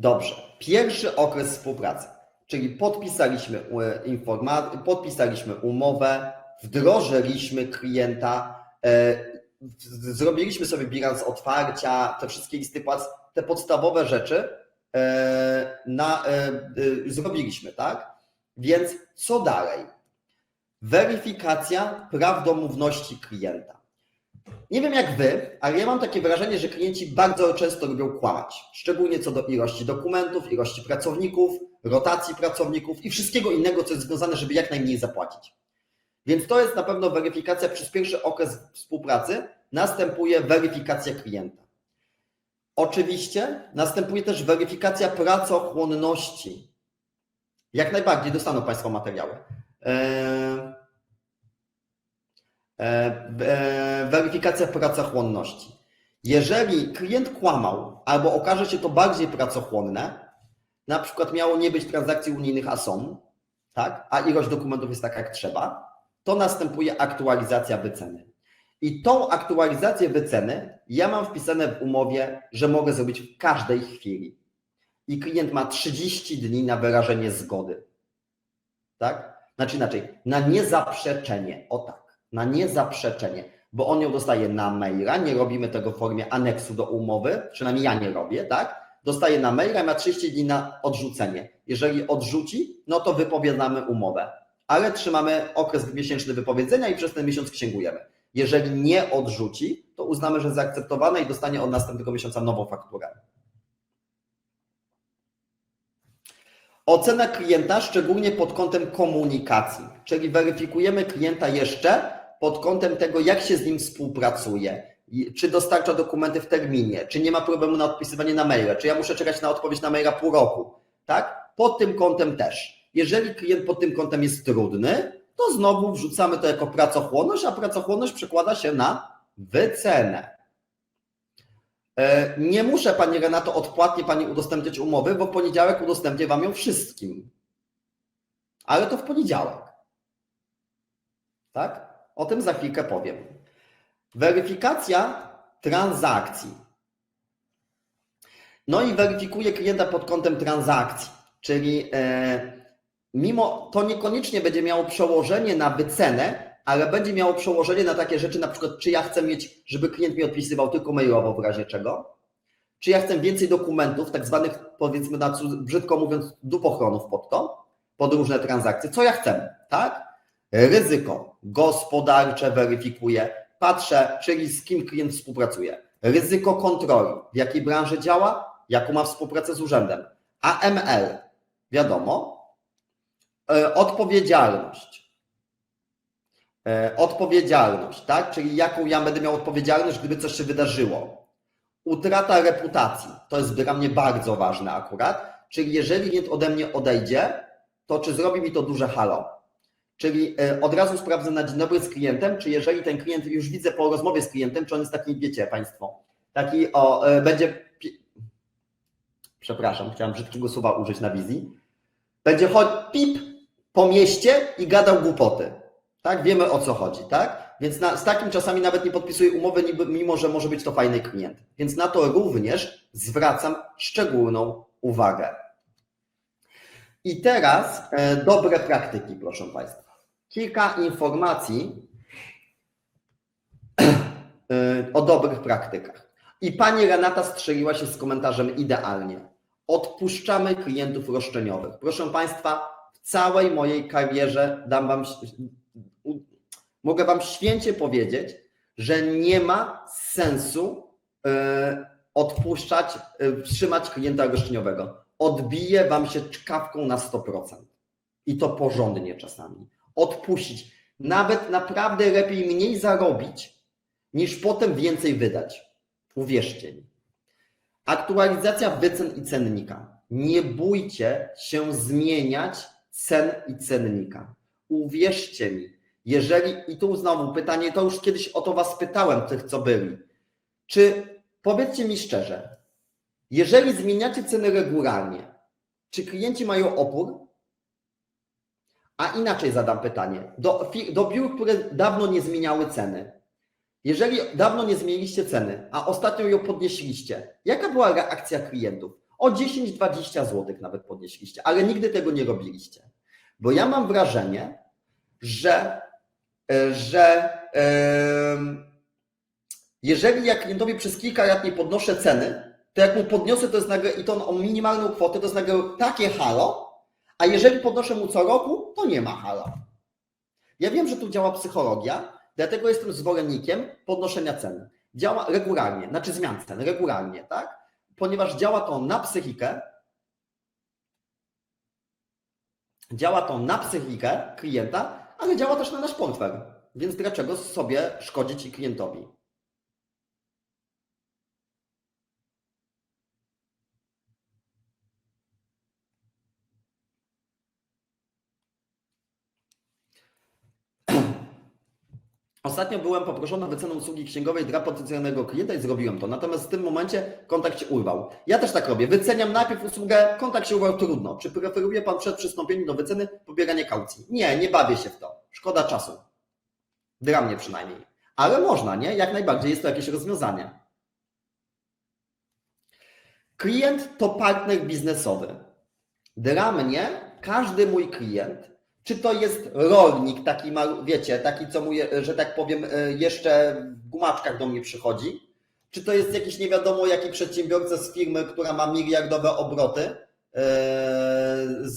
Dobrze. Pierwszy okres współpracy, czyli podpisaliśmy e, informa- podpisaliśmy umowę, wdrożyliśmy klienta, e, zrobiliśmy sobie bilans otwarcia, te wszystkie listy płac, te podstawowe rzeczy e, na, zrobiliśmy, tak? Więc co dalej? Weryfikacja prawdomówności klienta. Nie wiem jak wy, ale ja mam takie wrażenie, że klienci bardzo często lubią kłamać. Szczególnie co do ilości dokumentów, ilości pracowników, rotacji pracowników i wszystkiego innego, co jest związane, żeby jak najmniej zapłacić. Więc to jest na pewno weryfikacja przez pierwszy okres współpracy. Następuje weryfikacja klienta. Oczywiście następuje też weryfikacja pracochłonności. Jak najbardziej dostaną Państwo materiały. Eee, weryfikacja pracochłonności. Jeżeli klient kłamał, albo okaże się to bardziej pracochłonne, na przykład miało nie być transakcji unijnych, a są, tak, a ilość dokumentów jest taka jak trzeba, to następuje aktualizacja wyceny. I tą aktualizację wyceny ja mam wpisane w umowie, że mogę zrobić w każdej chwili. I klient ma 30 dni na wyrażenie zgody. Tak? Znaczy inaczej, na niezaprzeczenie. O tak, na niezaprzeczenie, bo on ją dostaje na maila, nie robimy tego w formie aneksu do umowy, przynajmniej ja nie robię, tak? Dostaje na maila ma 30 dni na odrzucenie. Jeżeli odrzuci, no to wypowiadamy umowę, ale trzymamy okres miesięczny wypowiedzenia i przez ten miesiąc księgujemy. Jeżeli nie odrzuci, to uznamy, że zaakceptowane i dostanie od następnego miesiąca nową fakturę. Ocena klienta szczególnie pod kątem komunikacji, czyli weryfikujemy klienta jeszcze pod kątem tego, jak się z nim współpracuje, czy dostarcza dokumenty w terminie, czy nie ma problemu na odpisywanie na maile, czy ja muszę czekać na odpowiedź na maila pół roku, tak? Pod tym kątem też. Jeżeli klient pod tym kątem jest trudny, to znowu wrzucamy to jako pracochłonność, a pracochłonność przekłada się na wycenę. E, Nie muszę Pani Renato odpłatnie Pani udostępniać umowy, bo w poniedziałek udostępnię Wam ją wszystkim. Ale to w poniedziałek. Tak? O tym za chwilkę powiem. Weryfikacja transakcji. No i weryfikuję klienta pod kątem transakcji, czyli e, mimo to niekoniecznie będzie miało przełożenie na wycenę, ale będzie miało przełożenie na takie rzeczy, na przykład czy ja chcę mieć, żeby klient mi odpisywał tylko mailowo w razie czego, czy ja chcę więcej dokumentów, tak zwanych powiedzmy na brzydko mówiąc dupochronów pod to, pod różne transakcje, co ja chcę, tak? Ryzyko gospodarcze weryfikuję, patrzę, czyli z kim klient współpracuje. Ryzyko kontroli, w jakiej branży działa, jaką ma współpracę z urzędem. AML, wiadomo. E, Odpowiedzialność. E, Odpowiedzialność, tak? Czyli jaką ja będę miał odpowiedzialność, gdyby coś się wydarzyło. Utrata reputacji, to jest dla mnie bardzo ważne akurat. Czyli jeżeli klient ode mnie odejdzie, to czy zrobi mi to duże halo? Czyli e, od razu sprawdzę na dzień dobry z klientem, czy jeżeli ten klient, już widzę po rozmowie z klientem, czy on jest taki, wiecie Państwo, taki o, e, będzie, przepraszam, chciałem brzydkiego słowa użyć na wizji, będzie chodził pip po mieście i gadał głupoty. Tak, wiemy o co chodzi, tak? Więc na, z takim czasami nawet nie podpisuję umowy, mimo że może być to fajny klient. Więc na to również zwracam szczególną uwagę. I teraz e, dobre praktyki, proszę Państwa. Kilka informacji e, o dobrych praktykach. I pani Renata strzeliła się z komentarzem idealnie. Odpuszczamy klientów roszczeniowych. Proszę Państwa, w całej mojej karierze dam Wam, mogę Wam święcie powiedzieć, że nie ma sensu e, odpuszczać, e, wstrzymać klienta roszczeniowego. Odbije Wam się czkawką na 100%. I to porządnie czasami. Odpuścić. Nawet naprawdę lepiej mniej zarobić, niż potem więcej wydać. Uwierzcie mi. Aktualizacja wycen i cennika. Nie bójcie się zmieniać cen i cennika. Uwierzcie mi, jeżeli, i tu znowu pytanie, to już kiedyś o to Was pytałem, tych co byli. Czy powiedzcie mi szczerze, jeżeli zmieniacie ceny regularnie, czy klienci mają opór? A inaczej zadam pytanie. Do, do biur, które dawno nie zmieniały ceny. Jeżeli dawno nie zmieniliście ceny, a ostatnio ją podnieśliście, jaka była reakcja klientów? O 10-20 zł nawet podnieśliście, ale nigdy tego nie robiliście. Bo ja mam wrażenie, że, e, że jeżeli ja klientowi przez kilka lat nie podnoszę ceny, to jak mu podniosę to jest nagle i to o minimalną kwotę, to jest nagle takie halo, a jeżeli podnoszę mu co roku, to nie ma halo. Ja wiem, że tu działa psychologia, dlatego jestem zwolennikiem podnoszenia cen. Działa regularnie, znaczy zmian cen, regularnie, tak? Ponieważ działa to na psychikę, działa to na psychikę klienta, ale działa też na nasz portfel. Więc dlaczego sobie szkodzić klientowi? Ostatnio byłem poproszony o wycenę usługi księgowej dla potencjalnego klienta i zrobiłem to. Natomiast w tym momencie kontakt się urwał. Ja też tak robię. Wyceniam najpierw usługę, kontakt się urwał, trudno. Czy preferuje Pan przed przystąpieniem do wyceny pobieranie kaucji? Nie, nie bawię się w to. Szkoda czasu. Dla mnie przynajmniej. Ale można, nie? Jak najbardziej jest to jakieś rozwiązanie. Klient to partner biznesowy. Dla mnie każdy mój klient, czy to jest rolnik, taki, malu- wiecie, taki, co mu, że tak powiem, e, jeszcze w gumaczkach do mnie przychodzi, czy to jest jakiś nie wiadomo jaki przedsiębiorca z firmy, która ma miliardowe obroty e,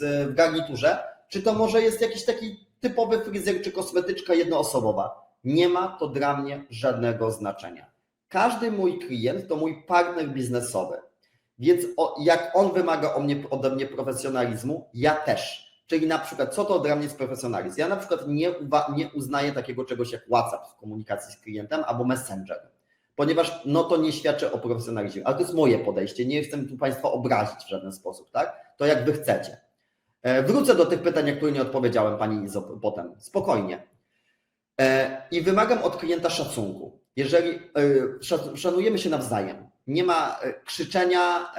w garniturze, czy to może jest jakiś taki typowy fryzjer czy kosmetyczka jednoosobowa. Nie ma to dla mnie żadnego znaczenia. Każdy mój klient to mój partner biznesowy. Więc jak on wymaga ode mnie profesjonalizmu, ja też. Czyli na przykład, co to dla mnie jest profesjonalizm? Ja na przykład nie, nie uznaję takiego czegoś jak WhatsApp w komunikacji z klientem albo Messenger, ponieważ no to nie świadczy o profesjonalizmie. Ale to jest moje podejście, nie chcę tu Państwa obrazić w żaden sposób, tak? To jak Wy chcecie. E, Wrócę do tych pytań, na które nie odpowiedziałem Pani Izo potem. Spokojnie. E, I wymagam od klienta szacunku. Jeżeli e, szanujemy się nawzajem, nie ma krzyczenia,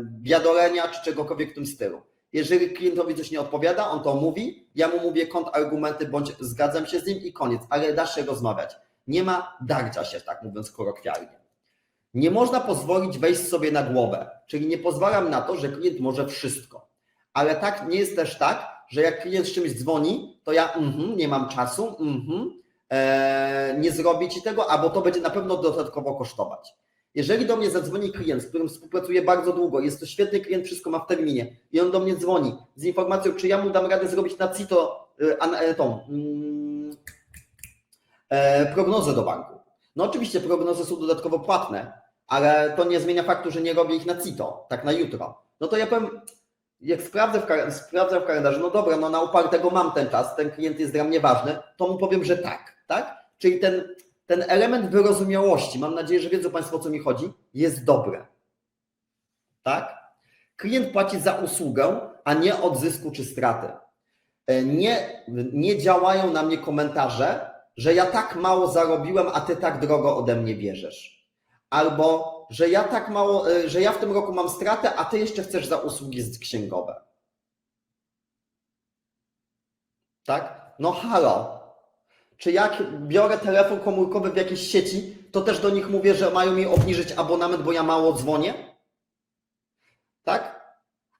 biadolenia czy czegokolwiek w tym stylu. Jeżeli klientowi coś nie odpowiada, on to mówi, ja mu mówię kontrargumenty bądź zgadzam się z nim i koniec, ale da się rozmawiać. Nie ma darcia się, tak mówiąc kolokwialnie. Nie można pozwolić wejść sobie na głowę, czyli nie pozwalam na to, że klient może wszystko. Ale tak nie jest też tak, że jak klient z czymś dzwoni, to ja mhm, nie mam czasu, mhm, e, nie zrobię ci tego, albo to będzie na pewno dodatkowo kosztować. Jeżeli do mnie zadzwoni klient, z którym współpracuję bardzo długo, jest to świetny klient, wszystko ma w terminie i on do mnie dzwoni z informacją, czy ja mu dam radę zrobić na CITO an- e, tą mm, e, prognozę do banku. No oczywiście prognozy są dodatkowo płatne, ale to nie zmienia faktu, że nie robię ich na CITO, tak na jutro. No to ja powiem, jak sprawdzę w, sprawdzę w kalendarzu, no dobra, no na upartego mam ten czas, ten klient jest dla mnie ważny, to mu powiem, że tak, tak? Czyli ten, ten element wyrozumiałości, mam nadzieję, że wiedzą Państwo o co mi chodzi, jest dobry. Tak? Klient płaci za usługę, a nie od zysku czy straty. E, Nie, nie działają na mnie komentarze, że ja tak mało zarobiłem, a ty tak drogo ode mnie bierzesz. Albo, że ja tak mało, e, że ja w tym roku mam stratę, a ty jeszcze chcesz za usługi księgowe. Tak? No halo. Czy jak biorę telefon komórkowy w jakiejś sieci, to też do nich mówię, że mają mi obniżyć abonament, bo ja mało dzwonię? Tak?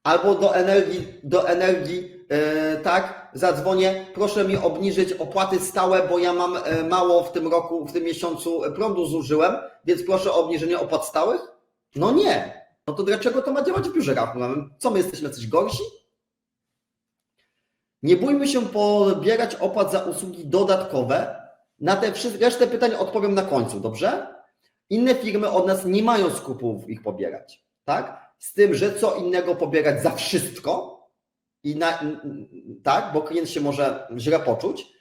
Albo do energii, do energii, e, tak, zadzwonię, proszę mi obniżyć opłaty stałe, bo ja mam e, mało w tym roku, w tym miesiącu prądu zużyłem, więc proszę o obniżenie opłat stałych? No nie. No to dlaczego to ma działać w biurze rachunkowym? Co my jesteśmy coś gorsi? Nie bójmy się pobierać opłat za usługi dodatkowe. Na te wszystkie, resztę pytań odpowiem na końcu, dobrze? Inne firmy od nas nie mają skrupułów ich pobierać, tak? Z tym, że co innego pobierać za wszystko i na, tak, bo klient się może źle poczuć.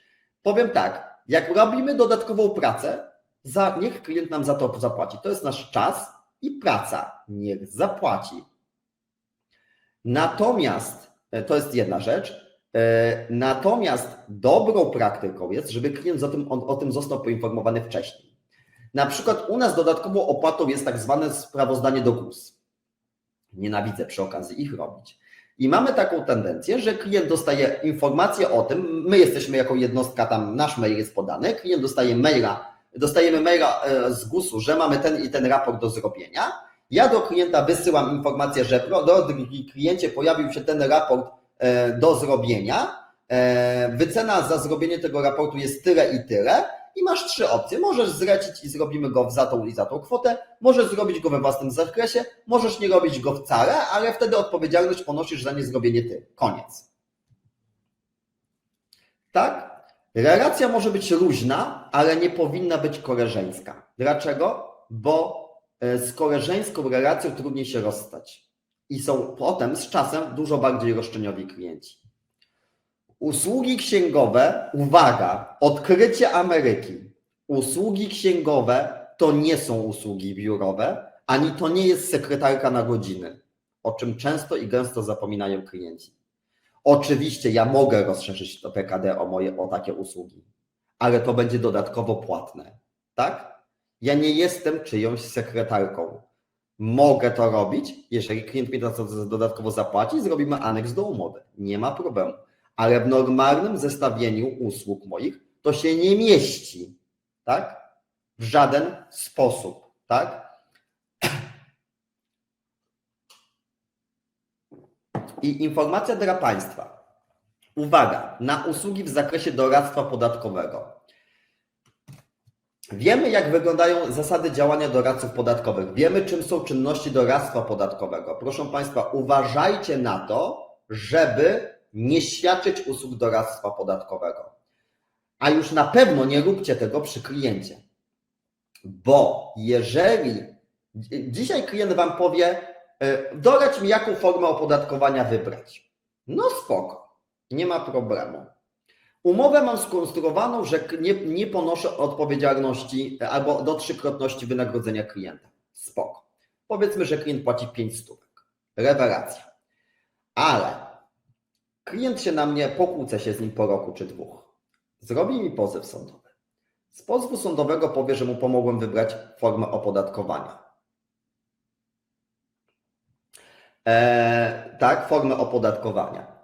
Powiem tak, jak robimy dodatkową pracę, za, niech klient nam za to zapłaci. To jest nasz czas i praca. Niech zapłaci. Natomiast, e, to jest jedna rzecz, natomiast dobrą praktyką jest, żeby klient o tym, o, o tym został poinformowany wcześniej. Na przykład u nas dodatkową opłatą jest tak zwane sprawozdanie do GUS. Nienawidzę przy okazji ich robić. I mamy taką tendencję, że klient dostaje informację o tym, my jesteśmy jako jednostka, tam nasz mail jest podany, klient dostaje maila, dostajemy maila e, z GUS-u, że mamy ten i ten raport do zrobienia Ja do klienta wysyłam informację, że drogi kliencie pojawił się ten raport e, do zrobienia. E, Wycena za zrobienie tego raportu jest tyle i tyle. I masz trzy opcje. Możesz zlecić i zrobimy go za tą i za tą kwotę. Możesz zrobić go we własnym zakresie. Możesz nie robić go wcale, ale wtedy odpowiedzialność ponosisz za niezrobienie ty. Koniec. Tak? Relacja może być luźna, ale nie powinna być koleżeńska. Dlaczego? Bo e, z koleżeńską relacją trudniej się rozstać. I są potem z czasem dużo bardziej roszczeniowi klienci. Usługi księgowe, uwaga, odkrycie Ameryki. Usługi księgowe to nie są usługi biurowe, ani to nie jest sekretarka na godziny, o czym często i gęsto zapominają klienci. Oczywiście ja mogę rozszerzyć to PKD o moje o takie usługi, ale to będzie dodatkowo płatne. Tak? Ja nie jestem czyjąś sekretarką. Mogę to robić, jeżeli klient mi to dodatkowo zapłaci, zrobimy aneks do umowy. Nie ma problemu. Ale w normalnym zestawieniu usług moich to się nie mieści. Tak? W żaden sposób. Tak? I informacja dla Państwa. Uwaga, na usługi w zakresie doradztwa podatkowego. Wiemy, jak wyglądają zasady działania doradców podatkowych. Wiemy, czym są czynności doradztwa podatkowego. Proszę Państwa, uważajcie na to, żeby nie świadczyć usług doradztwa podatkowego. A już na pewno nie róbcie tego przy kliencie. Bo jeżeli dzisiaj klient Wam powie, y, doradź mi, jaką formę opodatkowania wybrać. No spoko, nie ma problemu. Umowę mam skonstruowaną, że nie, nie ponoszę odpowiedzialności albo do trzykrotności wynagrodzenia klienta. Spoko. Powiedzmy, że klient płaci 5 stówek. Rewelacja. Ale klient się na mnie, pokłócę się z nim po roku czy dwóch. Zrobi mi pozew sądowy. Z pozwu sądowego powie, że mu pomogłem wybrać formę opodatkowania. Eee, tak, formę opodatkowania.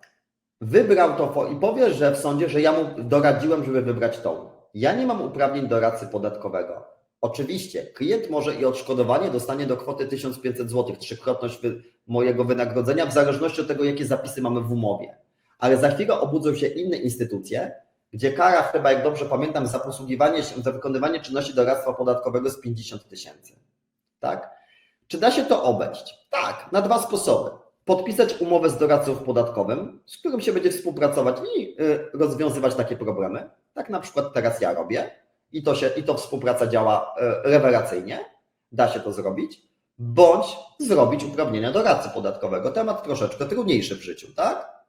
Wybrał to i powie, że w sądzie, że ja mu doradziłem, żeby wybrać tą. Ja nie mam uprawnień doradcy podatkowego. Oczywiście, klient może i odszkodowanie dostanie do kwoty 1500 zł, trzykrotność wy, mojego wynagrodzenia, w zależności od tego, jakie zapisy mamy w umowie. Ale za chwilę obudzą się inne instytucje, gdzie kara, chyba jak dobrze pamiętam, za posługiwanie się, za wykonywanie czynności doradztwa podatkowego jest 50 tysięcy. Tak? Czy da się to obejść? Tak, na dwa sposoby. Podpisać umowę z doradcą podatkowym, z którym się będzie współpracować i y, rozwiązywać takie problemy. Tak na przykład teraz ja robię i to, się, i to współpraca działa y, rewelacyjnie. Da się to zrobić. Bądź zrobić uprawnienia doradcy podatkowego. Temat troszeczkę trudniejszy w życiu, tak?